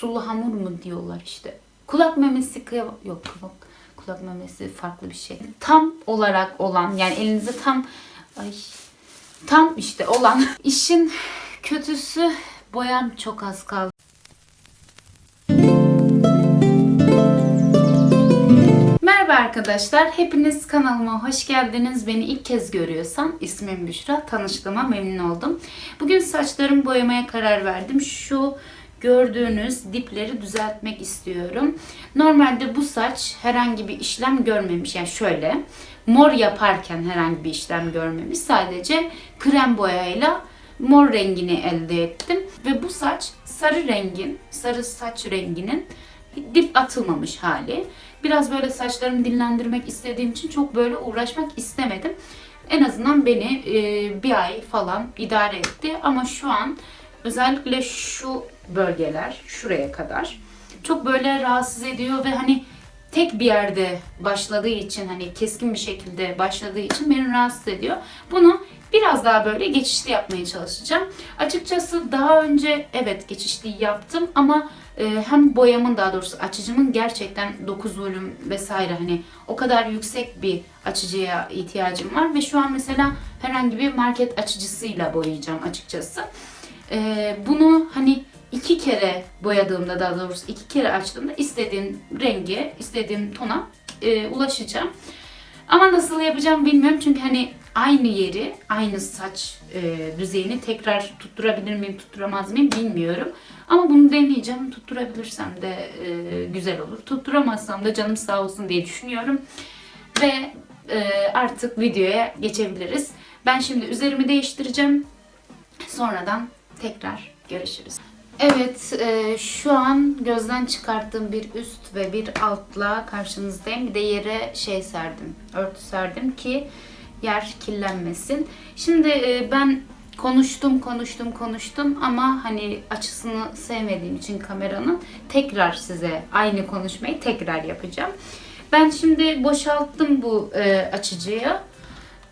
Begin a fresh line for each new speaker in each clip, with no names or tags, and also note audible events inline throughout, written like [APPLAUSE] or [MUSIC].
sulu hamur mu diyorlar işte. Kulak memesi kıya- yok kulak, kulak memesi farklı bir şey. Tam olarak olan yani elinize tam ay tam işte olan [LAUGHS] işin kötüsü boyam çok az kaldı. Arkadaşlar. Hepiniz kanalıma hoş geldiniz. Beni ilk kez görüyorsan ismim Büşra. Tanıştığıma memnun oldum. Bugün saçlarımı boyamaya karar verdim. Şu gördüğünüz dipleri düzeltmek istiyorum. Normalde bu saç herhangi bir işlem görmemiş. Yani şöyle mor yaparken herhangi bir işlem görmemiş. Sadece krem boyayla mor rengini elde ettim. Ve bu saç sarı rengin, sarı saç renginin dip atılmamış hali. Biraz böyle saçlarımı dinlendirmek istediğim için çok böyle uğraşmak istemedim. En azından beni e, bir ay falan idare etti. Ama şu an özellikle şu bölgeler şuraya kadar çok böyle rahatsız ediyor ve hani tek bir yerde başladığı için hani keskin bir şekilde başladığı için beni rahatsız ediyor. Bunu biraz daha böyle geçişli yapmaya çalışacağım. Açıkçası daha önce evet geçişli yaptım ama e, hem boyamın daha doğrusu açıcımın gerçekten 9 volüm vesaire hani o kadar yüksek bir açıcıya ihtiyacım var ve şu an mesela herhangi bir market açıcısıyla boyayacağım açıkçası. E, bunu hani iki kere boyadığımda daha doğrusu iki kere açtığımda istediğim renge, istediğim tona e, ulaşacağım. Ama nasıl yapacağım bilmiyorum çünkü hani aynı yeri, aynı saç e, düzeyini tekrar tutturabilir miyim, tutturamaz mıyım bilmiyorum. Ama bunu deneyeceğim. Tutturabilirsem de e, güzel olur. Tutturamazsam da canım sağ olsun diye düşünüyorum. Ve e, artık videoya geçebiliriz. Ben şimdi üzerimi değiştireceğim. Sonradan tekrar görüşürüz. Evet, e, şu an gözden çıkarttığım bir üst ve bir altla karşınızdayım. Bir de yere şey serdim, örtü serdim ki yer kirlenmesin. Şimdi e, ben konuştum, konuştum, konuştum ama hani açısını sevmediğim için kameranın tekrar size aynı konuşmayı tekrar yapacağım. Ben şimdi boşalttım bu e, açıcıyı.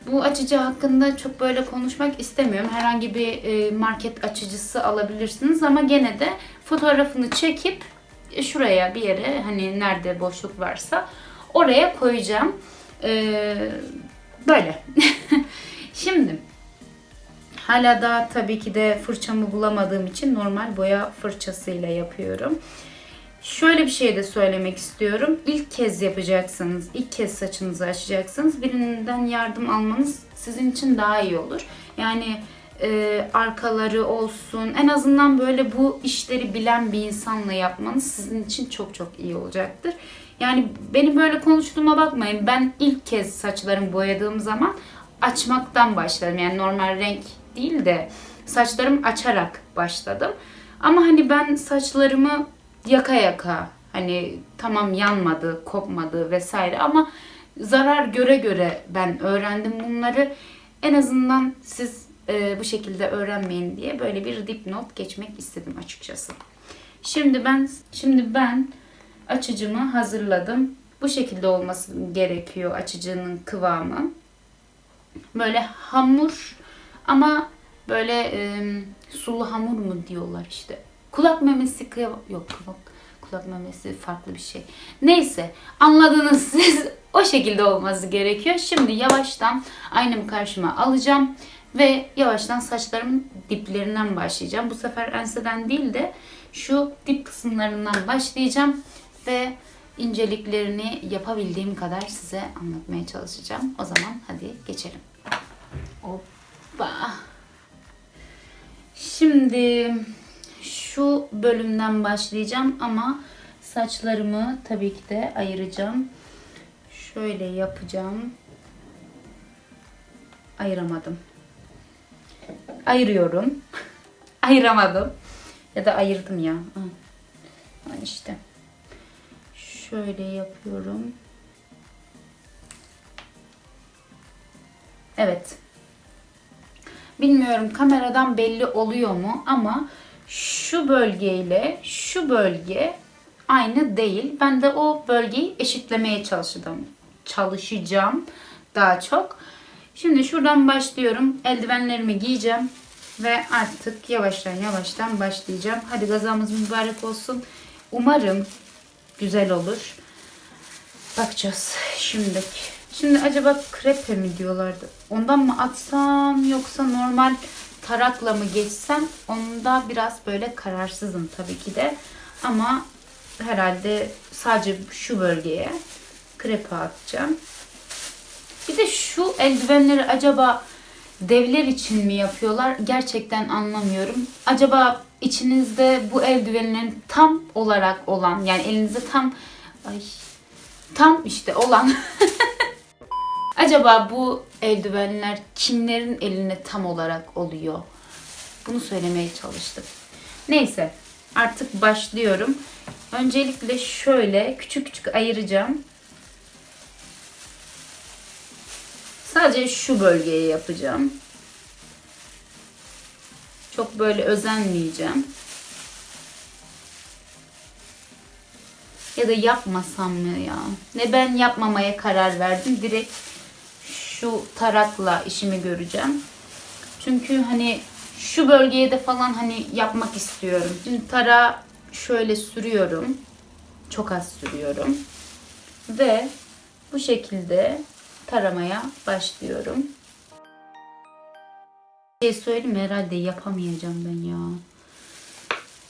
Bu açıcı hakkında çok böyle konuşmak istemiyorum. Herhangi bir e, market açıcısı alabilirsiniz ama gene de fotoğrafını çekip e, şuraya bir yere hani nerede boşluk varsa oraya koyacağım. E, böyle. [LAUGHS] Şimdi hala daha tabii ki de fırçamı bulamadığım için normal boya fırçasıyla yapıyorum. Şöyle bir şey de söylemek istiyorum. İlk kez yapacaksınız, ilk kez saçınızı açacaksınız. Birinden yardım almanız sizin için daha iyi olur. Yani e, arkaları olsun, en azından böyle bu işleri bilen bir insanla yapmanız sizin için çok çok iyi olacaktır. Yani benim böyle konuştuğuma bakmayın. Ben ilk kez saçlarımı boyadığım zaman açmaktan başladım. Yani normal renk değil de saçlarımı açarak başladım. Ama hani ben saçlarımı yaka yaka hani tamam yanmadı, kopmadı vesaire ama zarar göre göre ben öğrendim bunları. En azından siz e, bu şekilde öğrenmeyin diye böyle bir dipnot geçmek istedim açıkçası. Şimdi ben şimdi ben açıcımı hazırladım. Bu şekilde olması gerekiyor açıcının kıvamı. Böyle hamur ama böyle e, sulu hamur mu diyorlar işte. Kulak memesi kıya yok kulak kulak memesi farklı bir şey. Neyse anladınız [LAUGHS] siz. O şekilde olması gerekiyor. Şimdi yavaştan aynamı karşıma alacağım ve yavaştan saçlarımın diplerinden başlayacağım. Bu sefer enseden değil de şu dip kısımlarından başlayacağım ve inceliklerini yapabildiğim kadar size anlatmaya çalışacağım. O zaman hadi geçelim. Hoppa. Şimdi şu bölümden başlayacağım ama saçlarımı tabii ki de ayıracağım. Şöyle yapacağım. Ayıramadım. Ayırıyorum. [LAUGHS] Ayıramadım. Ya da ayırdım ya. Ha, işte. Şöyle yapıyorum. Evet. Bilmiyorum kameradan belli oluyor mu ama şu bölgeyle şu bölge aynı değil. Ben de o bölgeyi eşitlemeye çalışacağım. Çalışacağım daha çok. Şimdi şuradan başlıyorum. Eldivenlerimi giyeceğim. Ve artık yavaştan yavaştan başlayacağım. Hadi gazamız mübarek olsun. Umarım güzel olur. Bakacağız şimdiki. Şimdi acaba krepe mi diyorlardı? Ondan mı atsam yoksa normal tarakla mı geçsem? Onda biraz böyle kararsızım tabii ki de. Ama herhalde sadece şu bölgeye krepe atacağım. Bir de şu eldivenleri acaba devler için mi yapıyorlar? Gerçekten anlamıyorum. Acaba içinizde bu eldivenlerin tam olarak olan yani elinizde tam ay tam işte olan [LAUGHS] acaba bu eldivenler kimlerin eline tam olarak oluyor? Bunu söylemeye çalıştım. Neyse artık başlıyorum. Öncelikle şöyle küçük küçük ayıracağım. Sadece şu bölgeye yapacağım. Çok böyle özenmeyeceğim. Ya da yapmasam mı ya? Ne ben yapmamaya karar verdim. Direkt şu tarakla işimi göreceğim. Çünkü hani şu bölgeye de falan hani yapmak istiyorum. Şimdi tarağı şöyle sürüyorum. Çok az sürüyorum. Ve bu şekilde taramaya başlıyorum. Bir şey söyleyeyim herhalde yapamayacağım ben ya.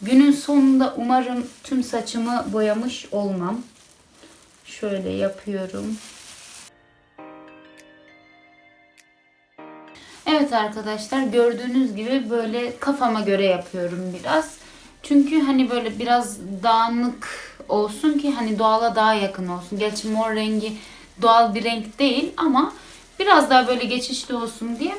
Günün sonunda umarım tüm saçımı boyamış olmam. Şöyle yapıyorum. Evet arkadaşlar gördüğünüz gibi böyle kafama göre yapıyorum biraz. Çünkü hani böyle biraz dağınık olsun ki hani doğala daha yakın olsun. Gerçi mor rengi doğal bir renk değil ama biraz daha böyle geçişli olsun diye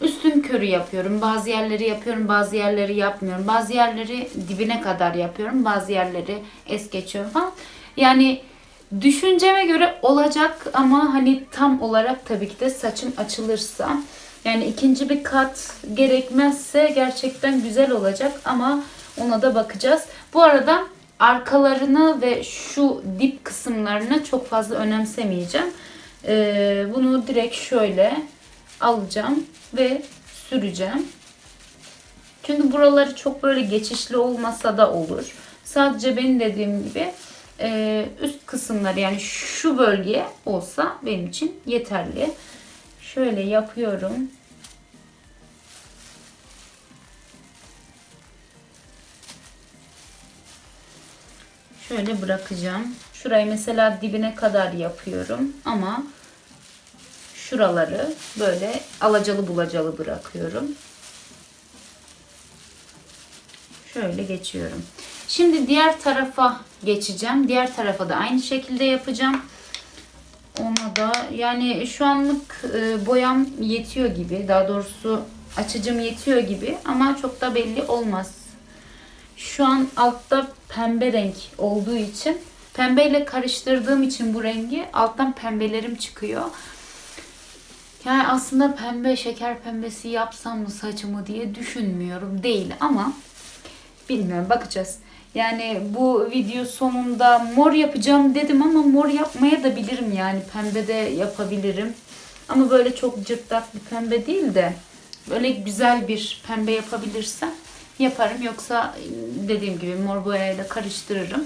üstün körü yapıyorum. Bazı yerleri yapıyorum, bazı yerleri yapmıyorum. Bazı yerleri dibine kadar yapıyorum, bazı yerleri es geçiyorum falan. Yani düşünceme göre olacak ama hani tam olarak tabii ki de saçım açılırsa yani ikinci bir kat gerekmezse gerçekten güzel olacak ama ona da bakacağız. Bu arada arkalarını ve şu dip kısımlarını çok fazla önemsemeyeceğim. Ee, bunu direkt şöyle alacağım ve süreceğim. Çünkü buraları çok böyle geçişli olmasa da olur. Sadece benim dediğim gibi e, üst kısımları yani şu bölge olsa benim için yeterli. Şöyle yapıyorum. Şöyle bırakacağım. Şurayı mesela dibine kadar yapıyorum ama şuraları böyle alacalı bulacalı bırakıyorum. Şöyle geçiyorum. Şimdi diğer tarafa geçeceğim. Diğer tarafa da aynı şekilde yapacağım. Ona da yani şu anlık e, boyam yetiyor gibi. Daha doğrusu açıcım yetiyor gibi ama çok da belli olmaz. Şu an altta pembe renk olduğu için pembeyle karıştırdığım için bu rengi alttan pembelerim çıkıyor. Yani aslında pembe şeker pembesi yapsam mı saçımı diye düşünmüyorum. Değil ama bilmiyorum bakacağız. Yani bu video sonunda mor yapacağım dedim ama mor yapmaya da bilirim yani. Pembe de yapabilirim. Ama böyle çok cırtlak bir pembe değil de böyle güzel bir pembe yapabilirsem yaparım. Yoksa dediğim gibi mor boyayla karıştırırım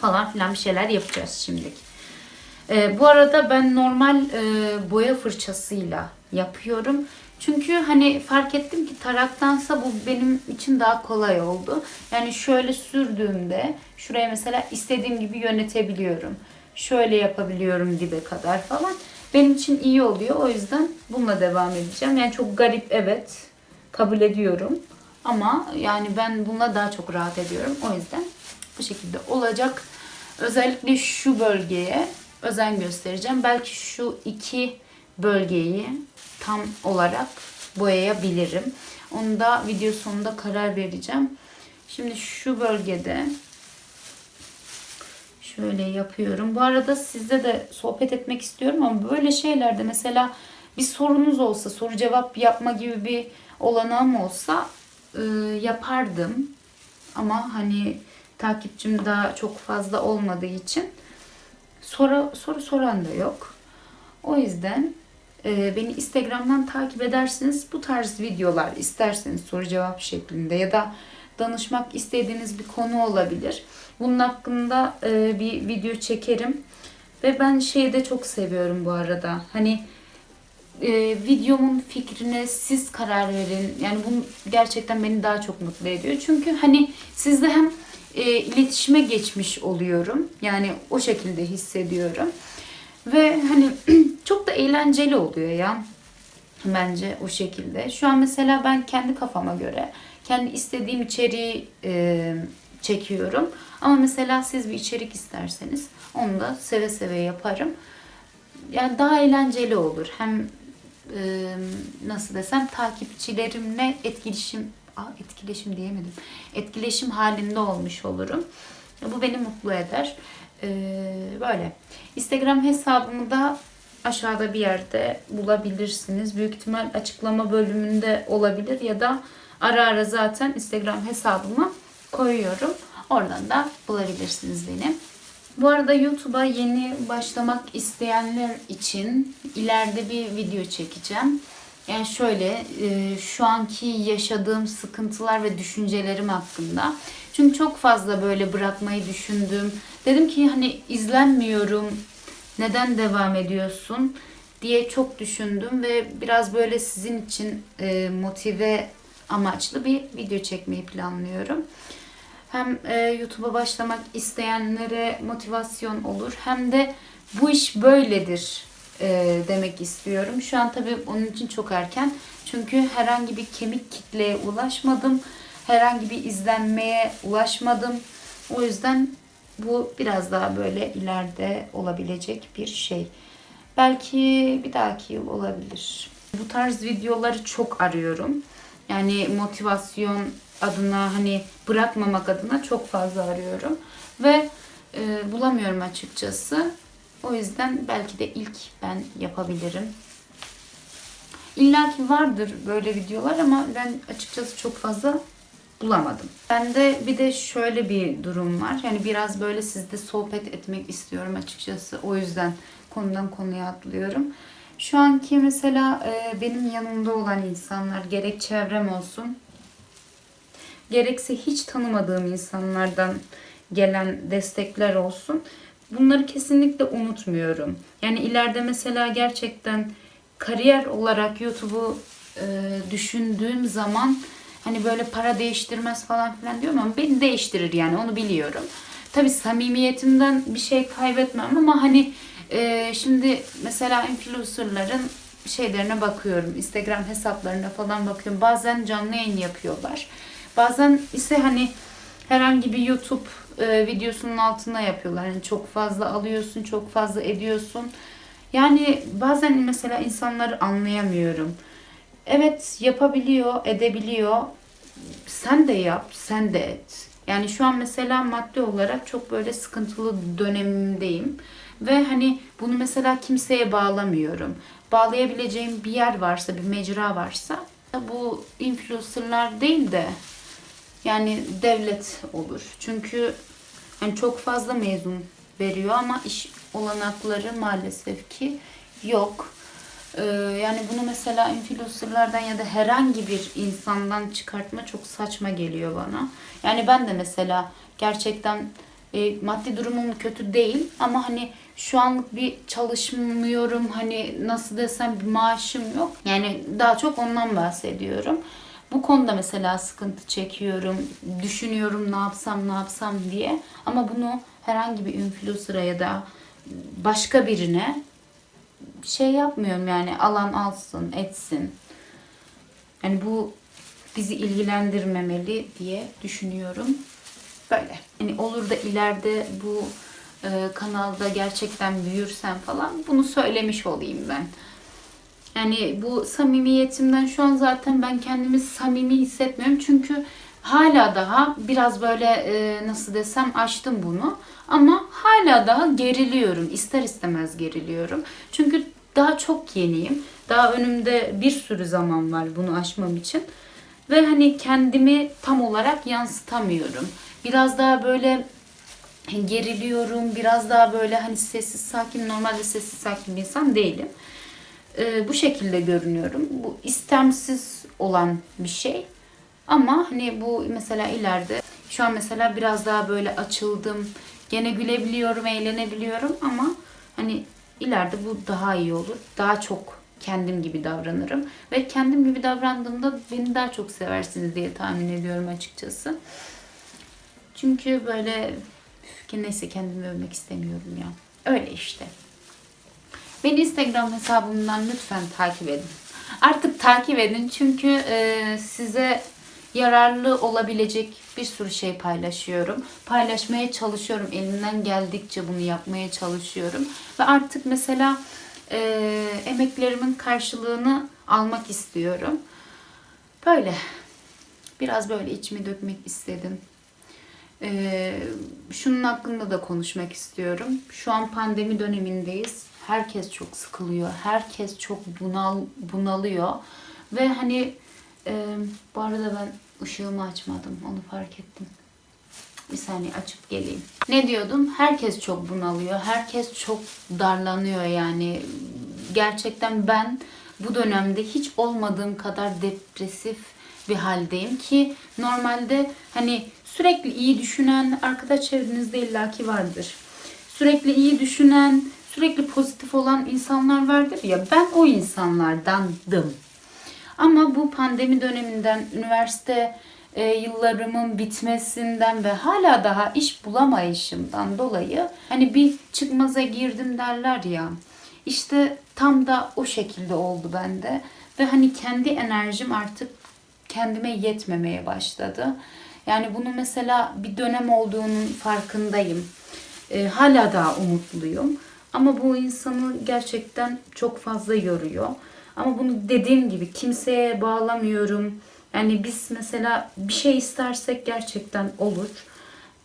falan filan bir şeyler yapacağız şimdilik. Ee, bu arada ben normal e, boya fırçasıyla yapıyorum. Çünkü hani fark ettim ki taraktansa bu benim için daha kolay oldu. Yani şöyle sürdüğümde şuraya mesela istediğim gibi yönetebiliyorum. Şöyle yapabiliyorum dibe kadar falan. Benim için iyi oluyor. O yüzden bununla devam edeceğim. Yani çok garip evet kabul ediyorum. Ama yani ben bununla daha çok rahat ediyorum. O yüzden bu şekilde olacak. Özellikle şu bölgeye özen göstereceğim. Belki şu iki bölgeyi tam olarak boyayabilirim. Onu da video sonunda karar vereceğim. Şimdi şu bölgede şöyle yapıyorum. Bu arada sizle de sohbet etmek istiyorum ama böyle şeylerde mesela bir sorunuz olsa, soru cevap yapma gibi bir olanağım olsa e, yapardım. Ama hani takipçim daha çok fazla olmadığı için soru, soru soran da yok. O yüzden beni Instagram'dan takip edersiniz. Bu tarz videolar isterseniz soru cevap şeklinde ya da danışmak istediğiniz bir konu olabilir. Bunun hakkında e, bir video çekerim. Ve ben şeyi de çok seviyorum bu arada. Hani e, videomun fikrine siz karar verin. Yani bu gerçekten beni daha çok mutlu ediyor. Çünkü hani sizde hem e, iletişime geçmiş oluyorum. Yani o şekilde hissediyorum. Ve hani [CLEARS THROAT] çok da eğlenceli oluyor ya. Bence o şekilde. Şu an mesela ben kendi kafama göre kendi istediğim içeriği e, çekiyorum. Ama mesela siz bir içerik isterseniz onu da seve seve yaparım. Yani daha eğlenceli olur. Hem e, nasıl desem takipçilerimle etkileşim Aa, etkileşim diyemedim. Etkileşim halinde olmuş olurum. Bu beni mutlu eder. Ee, böyle. Instagram hesabımı da aşağıda bir yerde bulabilirsiniz. Büyük ihtimal açıklama bölümünde olabilir ya da ara ara zaten Instagram hesabıma koyuyorum. Oradan da bulabilirsiniz beni. Bu arada YouTube'a yeni başlamak isteyenler için ileride bir video çekeceğim. Yani şöyle e, şu anki yaşadığım sıkıntılar ve düşüncelerim hakkında. Çünkü çok fazla böyle bırakmayı düşündüm. Dedim ki hani izlenmiyorum. Neden devam ediyorsun diye çok düşündüm ve biraz böyle sizin için e, motive amaçlı bir video çekmeyi planlıyorum. Hem e, YouTube'a başlamak isteyenlere motivasyon olur hem de bu iş böyledir e, demek istiyorum. Şu an tabii onun için çok erken. Çünkü herhangi bir kemik kitleye ulaşmadım. Herhangi bir izlenmeye ulaşmadım. O yüzden bu biraz daha böyle ileride olabilecek bir şey. Belki bir dahaki yıl olabilir. Bu tarz videoları çok arıyorum. Yani motivasyon adına hani bırakmamak adına çok fazla arıyorum. Ve e, bulamıyorum açıkçası. O yüzden belki de ilk ben yapabilirim. İlla ki vardır böyle videolar ama ben açıkçası çok fazla bulamadım. Bende bir de şöyle bir durum var. Yani biraz böyle sizde sohbet etmek istiyorum açıkçası. O yüzden konudan konuya atlıyorum. Şu anki mesela e, benim yanımda olan insanlar gerek çevrem olsun gerekse hiç tanımadığım insanlardan gelen destekler olsun. Bunları kesinlikle unutmuyorum. Yani ileride mesela gerçekten kariyer olarak YouTube'u e, düşündüğüm zaman hani böyle para değiştirmez falan filan diyorum ama beni değiştirir yani onu biliyorum. Tabii samimiyetimden bir şey kaybetmem ama hani e, şimdi mesela influencerların şeylerine bakıyorum. Instagram hesaplarına falan bakıyorum. Bazen canlı yayın yapıyorlar. Bazen ise hani herhangi bir YouTube e, videosunun altına yapıyorlar. Yani çok fazla alıyorsun, çok fazla ediyorsun. Yani bazen mesela insanları anlayamıyorum. Evet yapabiliyor, edebiliyor. Sen de yap, sen de et. Yani şu an mesela maddi olarak çok böyle sıkıntılı dönemimdeyim. Ve hani bunu mesela kimseye bağlamıyorum. Bağlayabileceğim bir yer varsa, bir mecra varsa bu influencerlar değil de yani devlet olur. Çünkü yani çok fazla mezun veriyor ama iş olanakları maalesef ki yok. Ee, yani bunu mesela influencerlardan ya da herhangi bir insandan çıkartma çok saçma geliyor bana. Yani ben de mesela gerçekten e, maddi durumum kötü değil ama hani şu anlık bir çalışmıyorum hani nasıl desem bir maaşım yok. Yani daha çok ondan bahsediyorum. Bu konuda mesela sıkıntı çekiyorum, düşünüyorum ne yapsam ne yapsam diye. Ama bunu herhangi bir influencer'a ya da başka birine şey yapmıyorum yani alan alsın, etsin. Yani bu bizi ilgilendirmemeli diye düşünüyorum. Böyle. Yani olur da ileride bu e, kanalda gerçekten büyürsem falan bunu söylemiş olayım ben. Yani bu samimiyetimden şu an zaten ben kendimi samimi hissetmiyorum. Çünkü hala daha biraz böyle e, nasıl desem açtım bunu. Ama hala daha geriliyorum. İster istemez geriliyorum. Çünkü daha çok yeniyim. Daha önümde bir sürü zaman var bunu aşmam için. Ve hani kendimi tam olarak yansıtamıyorum. Biraz daha böyle geriliyorum. Biraz daha böyle hani sessiz sakin, normalde sessiz sakin bir insan değilim. e, bu şekilde görünüyorum. Bu istemsiz olan bir şey. Ama hani bu mesela ileride şu an mesela biraz daha böyle açıldım. Gene gülebiliyorum, eğlenebiliyorum ama hani ileride bu daha iyi olur. Daha çok kendim gibi davranırım. Ve kendim gibi davrandığımda beni daha çok seversiniz diye tahmin ediyorum açıkçası. Çünkü böyle neyse kendimi övmek istemiyorum ya. Öyle işte. Beni Instagram hesabımdan lütfen takip edin. Artık takip edin çünkü e, size yararlı olabilecek bir sürü şey paylaşıyorum. Paylaşmaya çalışıyorum. Elimden geldikçe bunu yapmaya çalışıyorum. Ve artık mesela e, emeklerimin karşılığını almak istiyorum. Böyle. Biraz böyle içimi dökmek istedim. Ee, şunun hakkında da konuşmak istiyorum. Şu an pandemi dönemindeyiz. Herkes çok sıkılıyor. Herkes çok bunal bunalıyor. Ve hani e, bu arada ben ışığımı açmadım. Onu fark ettim. Bir saniye açıp geleyim. Ne diyordum? Herkes çok bunalıyor. Herkes çok darlanıyor yani. Gerçekten ben bu dönemde hiç olmadığım kadar depresif bir haldeyim ki normalde hani sürekli iyi düşünen arkadaş çevrenizde illaki vardır. Sürekli iyi düşünen, sürekli pozitif olan insanlar vardır ya ben o insanlardandım. Ama bu pandemi döneminden, üniversite e, yıllarımın bitmesinden ve hala daha iş bulamayışımdan dolayı hani bir çıkmaza girdim derler ya. İşte tam da o şekilde oldu bende ve hani kendi enerjim artık kendime yetmemeye başladı. Yani bunu mesela bir dönem olduğunun farkındayım. E, hala daha umutluyum. Ama bu insanı gerçekten çok fazla yoruyor. Ama bunu dediğim gibi kimseye bağlamıyorum. Yani biz mesela bir şey istersek gerçekten olur.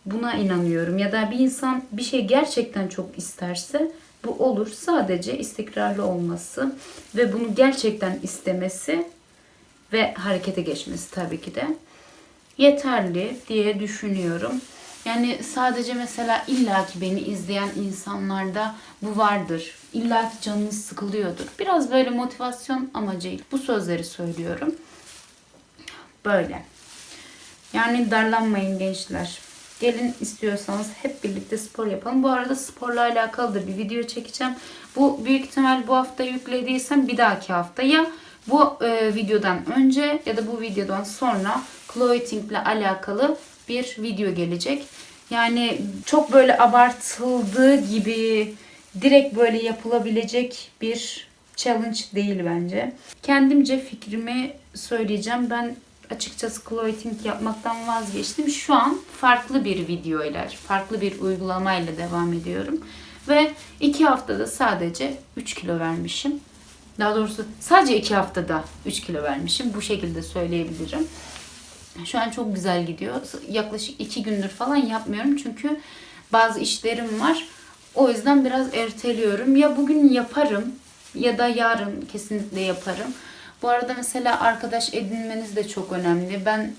Buna inanıyorum. Ya da bir insan bir şey gerçekten çok isterse bu olur. Sadece istikrarlı olması ve bunu gerçekten istemesi ve harekete geçmesi tabii ki de yeterli diye düşünüyorum. Yani sadece mesela illaki beni izleyen insanlarda bu vardır. İllaki canınız sıkılıyordur. Biraz böyle motivasyon amacıyla bu sözleri söylüyorum. Böyle. Yani darlanmayın gençler. Gelin istiyorsanız hep birlikte spor yapalım. Bu arada sporla alakalı da bir video çekeceğim. Bu büyük ihtimal bu hafta yüklediysem bir dahaki hafta ya bu e, videodan önce ya da bu videodan sonra clothing ile alakalı bir video gelecek. Yani çok böyle abartıldığı gibi direkt böyle yapılabilecek bir challenge değil bence. Kendimce fikrimi söyleyeceğim. Ben açıkçası clothing yapmaktan vazgeçtim. Şu an farklı bir videoyla, farklı bir uygulamayla devam ediyorum. Ve iki haftada sadece 3 kilo vermişim. Daha doğrusu sadece iki haftada 3 kilo vermişim. Bu şekilde söyleyebilirim. Şu an çok güzel gidiyor. Yaklaşık 2 gündür falan yapmıyorum. Çünkü bazı işlerim var. O yüzden biraz erteliyorum. Ya bugün yaparım ya da yarın kesinlikle yaparım. Bu arada mesela arkadaş edinmeniz de çok önemli. Ben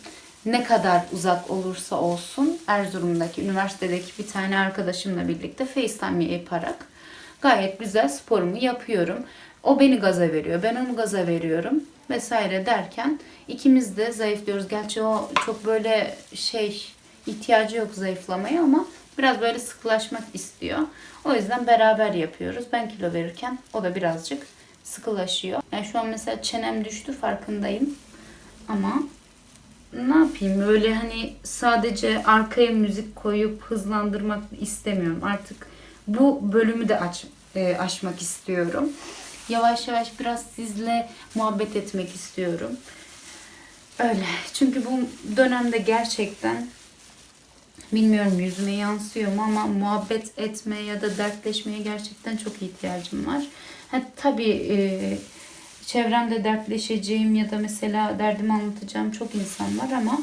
ne kadar uzak olursa olsun Erzurum'daki, üniversitedeki bir tane arkadaşımla birlikte FaceTime yaparak gayet güzel sporumu yapıyorum. O beni gaza veriyor, ben onu gaza veriyorum vesaire derken ikimiz de zayıflıyoruz. Gerçi o çok böyle şey ihtiyacı yok zayıflamaya ama biraz böyle sıkılaşmak istiyor. O yüzden beraber yapıyoruz. Ben kilo verirken o da birazcık sıkılaşıyor. Yani şu an mesela çenem düştü farkındayım. Ama ne yapayım böyle hani sadece arkaya müzik koyup hızlandırmak istemiyorum. Artık bu bölümü de aç, e, aşmak istiyorum. Yavaş yavaş biraz sizle muhabbet etmek istiyorum. Öyle. Çünkü bu dönemde gerçekten bilmiyorum yüzüme yansıyor mu ama muhabbet etmeye ya da dertleşmeye gerçekten çok ihtiyacım var. Ha, tabii e, çevremde dertleşeceğim ya da mesela derdimi anlatacağım çok insan var ama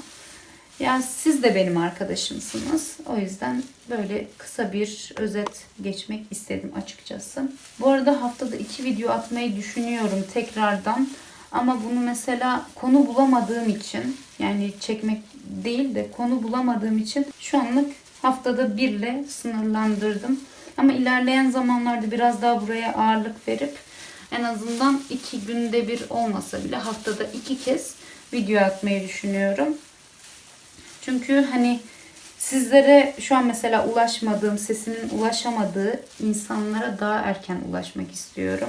yani siz de benim arkadaşımsınız. O yüzden böyle kısa bir özet geçmek istedim açıkçası. Bu arada haftada iki video atmayı düşünüyorum tekrardan. Ama bunu mesela konu bulamadığım için yani çekmek değil de konu bulamadığım için şu anlık haftada birle sınırlandırdım. Ama ilerleyen zamanlarda biraz daha buraya ağırlık verip En azından iki günde bir olmasa bile haftada iki kez video atmayı düşünüyorum. Çünkü hani sizlere şu an mesela ulaşmadığım, sesimin ulaşamadığı insanlara daha erken ulaşmak istiyorum.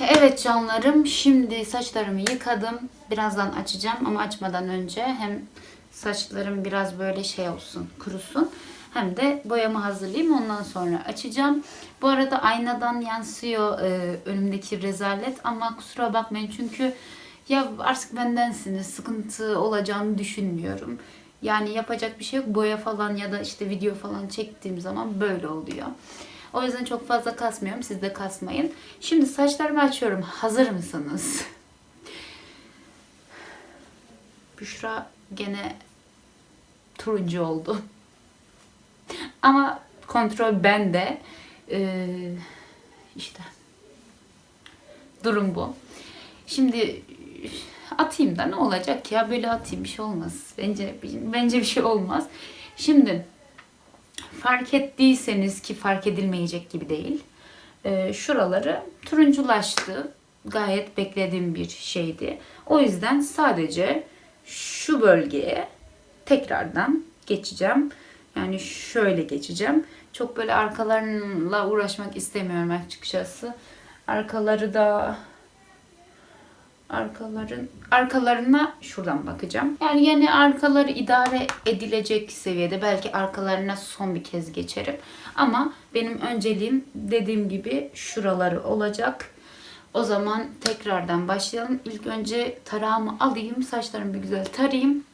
Evet canlarım, şimdi saçlarımı yıkadım. Birazdan açacağım ama açmadan önce hem saçlarım biraz böyle şey olsun, kurusun. Hem de boyamı hazırlayayım ondan sonra açacağım. Bu arada aynadan yansıyor e, önümdeki rezalet ama kusura bakmayın çünkü ya artık bendensiniz sıkıntı olacağını düşünmüyorum. Yani yapacak bir şey yok. Boya falan ya da işte video falan çektiğim zaman böyle oluyor. O yüzden çok fazla kasmıyorum. Siz de kasmayın. Şimdi saçlarımı açıyorum. Hazır mısınız? [LAUGHS] Büşra gene turuncu oldu. [LAUGHS] Ama kontrol bende. Ee, işte durum bu. Şimdi atayım da ne olacak ya böyle atayım bir şey olmaz. Bence bence bir şey olmaz. Şimdi fark ettiyseniz ki fark edilmeyecek gibi değil. E, şuraları turunculaştı. Gayet beklediğim bir şeydi. O yüzden sadece şu bölgeye tekrardan geçeceğim. Yani şöyle geçeceğim. Çok böyle arkalarla uğraşmak istemiyorum açıkçası. Arkaları da arkaların arkalarına şuradan bakacağım. Yani yani arkaları idare edilecek seviyede. Belki arkalarına son bir kez geçerim. Ama benim önceliğim dediğim gibi şuraları olacak. O zaman tekrardan başlayalım. İlk önce tarağımı alayım. Saçlarımı bir güzel tarayayım.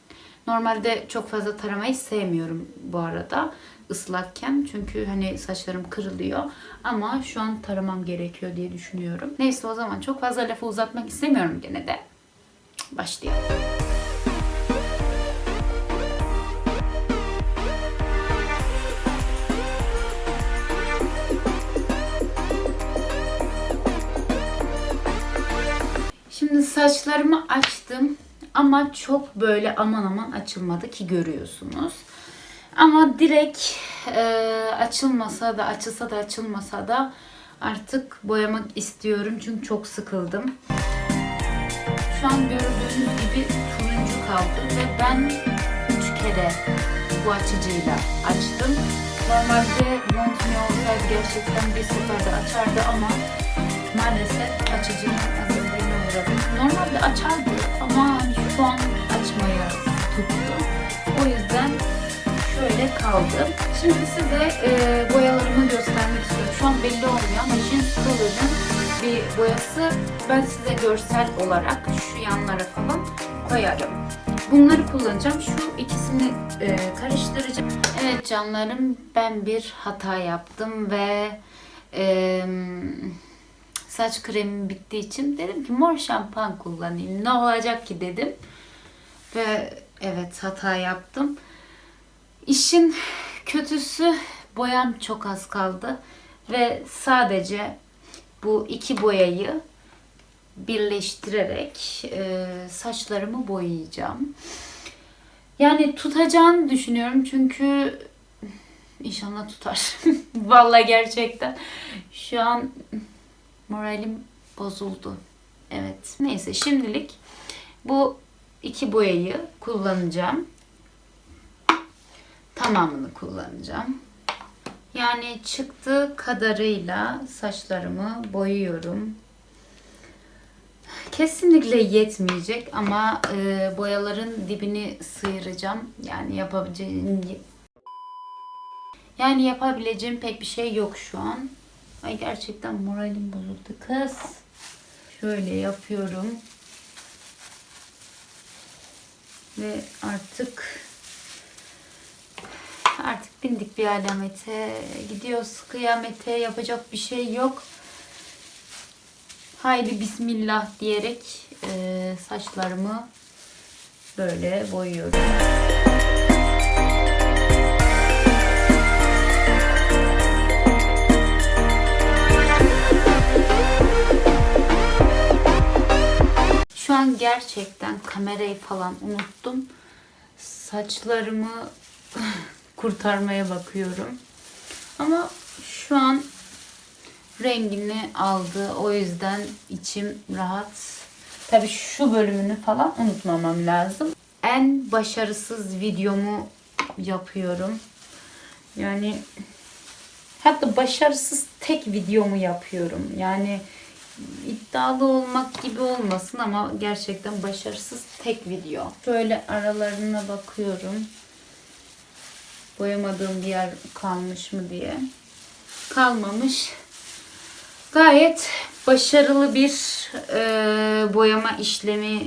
Normalde çok fazla taramayı sevmiyorum bu arada ıslakken. Çünkü hani saçlarım kırılıyor. Ama şu an taramam gerekiyor diye düşünüyorum. Neyse o zaman çok fazla lafı uzatmak istemiyorum gene de. Başlayalım. Şimdi saçlarımı açtım ama çok böyle aman aman açılmadı ki görüyorsunuz. Ama direkt e, açılmasa da açılsa da açılmasa da artık boyamak istiyorum çünkü çok sıkıldım. Şu an gördüğünüz gibi turuncu kaldı ve ben 3 kere bu açıcıyla açtım. Normalde Montmi olsaydı gerçekten bir seferde açardı ama maalesef açıcının azizliğine uğradım. Normalde açardı ama şu an açmaya tuttu. Şöyle kaldı. Şimdi size e, boyalarımı göstermek istiyorum. Şu an belli olmuyor ama Jeans Color'ın bir boyası ben size görsel olarak şu yanlara falan koyarım. Bunları kullanacağım. Şu ikisini e, karıştıracağım. Evet canlarım ben bir hata yaptım ve e, saç kremim bittiği için dedim ki mor şampuan kullanayım. Ne olacak ki dedim. Ve evet hata yaptım. İşin kötüsü boyam çok az kaldı ve sadece bu iki boyayı birleştirerek e, saçlarımı boyayacağım. Yani tutacağını düşünüyorum çünkü inşallah tutar. [LAUGHS] Vallahi gerçekten şu an moralim bozuldu. Evet. Neyse şimdilik bu iki boyayı kullanacağım tamamını kullanacağım. Yani çıktığı kadarıyla saçlarımı boyuyorum. Kesinlikle yetmeyecek ama e, boyaların dibini sıyıracağım. Yani yapabileceğim yani yapabileceğim pek bir şey yok şu an. Ay gerçekten moralim bozuldu kız. Şöyle yapıyorum. Ve artık Artık bindik bir alamete. Gidiyoruz kıyamete. Yapacak bir şey yok. Haydi bismillah diyerek e, saçlarımı böyle boyuyorum. Şu an gerçekten kamerayı falan unuttum. Saçlarımı [LAUGHS] kurtarmaya bakıyorum. Ama şu an rengini aldı. O yüzden içim rahat. Tabii şu bölümünü falan unutmamam lazım. En başarısız videomu yapıyorum. Yani hatta başarısız tek videomu yapıyorum. Yani iddialı olmak gibi olmasın ama gerçekten başarısız tek video. Şöyle aralarına bakıyorum. Boyamadığım bir yer kalmış mı diye. Kalmamış. Gayet başarılı bir e, boyama işlemi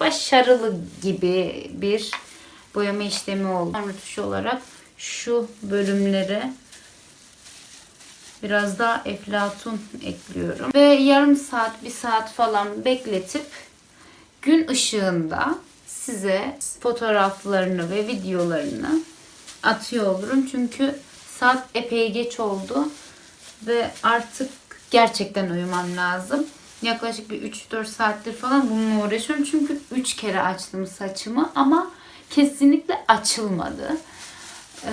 başarılı gibi bir boyama işlemi oldu. Rötuş olarak şu bölümlere biraz daha eflatun ekliyorum. Ve yarım saat, bir saat falan bekletip gün ışığında size fotoğraflarını ve videolarını atıyor olurum. Çünkü saat epey geç oldu ve artık gerçekten uyumam lazım. Yaklaşık bir 3-4 saattir falan bununla uğraşıyorum. Çünkü 3 kere açtım saçımı ama kesinlikle açılmadı. Ee,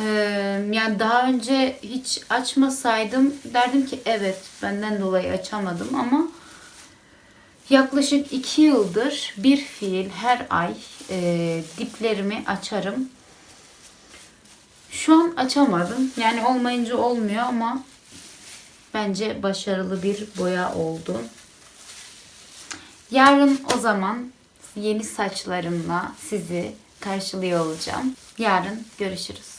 yani daha önce hiç açmasaydım derdim ki evet benden dolayı açamadım ama yaklaşık 2 yıldır bir fiil her ay e, diplerimi açarım. Şu an açamadım. Yani olmayınca olmuyor ama bence başarılı bir boya oldu. Yarın o zaman yeni saçlarımla sizi karşılıyor olacağım. Yarın görüşürüz.